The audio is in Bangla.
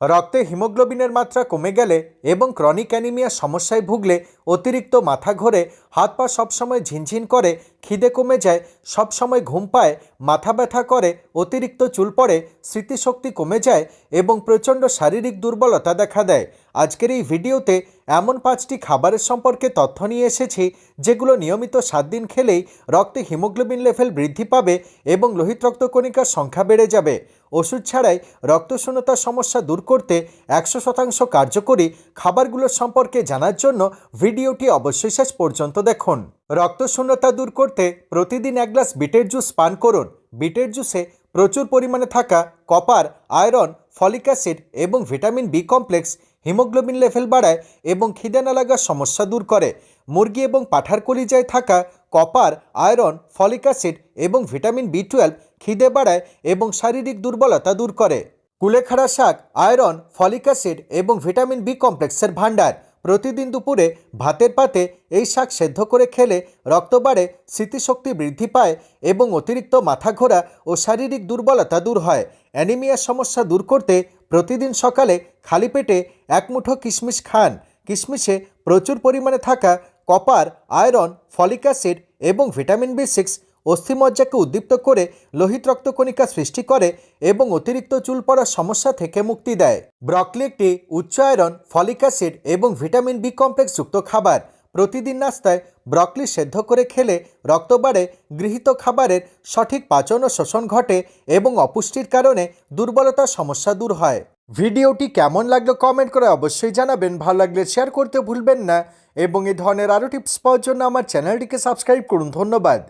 রক্তে হিমোগ্লোবিনের মাত্রা কমে গেলে এবং ক্রনিক অ্যানিমিয়া সমস্যায় ভুগলে অতিরিক্ত মাথা ঘোরে, হাত পা সবসময় ঝিনঝিন করে খিদে কমে যায় সবসময় ঘুম পায়, মাথা ব্যথা করে, অতিরিক্ত চুল পড়ে, স্মৃতিশক্তি কমে যায় এবং প্রচণ্ড শারীরিক দুর্বলতা দেখা দেয়। আজকের এই ভিডিওতে এমন পাঁচটি খাবারের সম্পর্কে তথ্য নিয়ে এসেছি, যেগুলো নিয়মিত সাত দিন খেলেই রক্তে হিমোগ্লোবিন লেভেল বৃদ্ধি পাবে এবং লোহিত রক্তকণিকার সংখ্যা বেড়ে যাবে। ওষুধ ছাড়াই রক্তশূন্যতার সমস্যা দূর করতে একশো শতাংশ কার্যকরী খাবারগুলোর সম্পর্কে জানার জন্য ভিডিওটি অবশ্যই শেষ পর্যন্ত দেখুন। রক্তশূন্যতা দূর করতে প্রতিদিন এক গ্লাস বিটের জুস পান করুন। বিটের জুসে প্রচুর পরিমাণে থাকা কপার, আয়রন, ফলিক অ্যাসিড এবং vitamin B complex, haemoglobin level বাড়ায় এবং খিদে না লাগার সমস্যা দূর করে। মুরগি এবং পাঠার কলিজায় থাকা কপার, আয়রন, ফলিক অ্যাসিড এবং ভিটামিন বি টুয়েলভ খিদে বাড়ায় এবং শারীরিক দুর্বলতা দূর করে। কুলেখাড়া শাক, আয়রন, ফলিক অ্যাসিড এবং ভিটামিন বি কমপ্লেক্সের ভাণ্ডার। প্রতিদিন দুপুরে ভাতের পাতে এই শাক সেদ্ধ করে খেলে রক্ত বাড়ে, স্মৃতিশক্তি বৃদ্ধি পায় এবং অতিরিক্ত মাথা ঘোরা ও শারীরিক দুর্বলতা দূর হয়। অ্যানিমিয়ার সমস্যা দূর করতে প্রতিদিন সকালে খালি পেটে এক মুঠো কিশমিশ খান। কিশমিশে প্রচুর পরিমাণে থাকা কপার, আয়রন, ফলিক অ্যাসিড এবং ভিটামিন বি সিক্স অস্থিমজ্জাকে উদ্দীপ্ত করে লোহিত রক্তকণিকা সৃষ্টি করে এবং অতিরিক্ত চুল পড়ার সমস্যা থেকে মুক্তি দেয়। ব্রকলি একটি উচ্চ আয়রন, ফলিক অ্যাসিড এবং ভিটামিন বি কমপ্লেক্স যুক্ত খাবার। প্রতিদিন নাস্তায় ব্রকলি সেদ্ধ করে খেলে রক্ত বাড়ে, গৃহীত খাবারের সঠিক পাচন ও শোষণ ঘটে এবং অপুষ্টির কারণে দুর্বলতার সমস্যা দূর হয়। ভিডিওটি কেমন লাগল কমেন্ট করে অবশ্যই জানাবেন। ভালো লাগলে শেয়ার করতে ভুলবেন না এবং এই ধরনের আরও টিপস পাওয়ার জন্য আমার চ্যানেলটিকে সাবস্ক্রাইব করুন। ধন্যবাদ।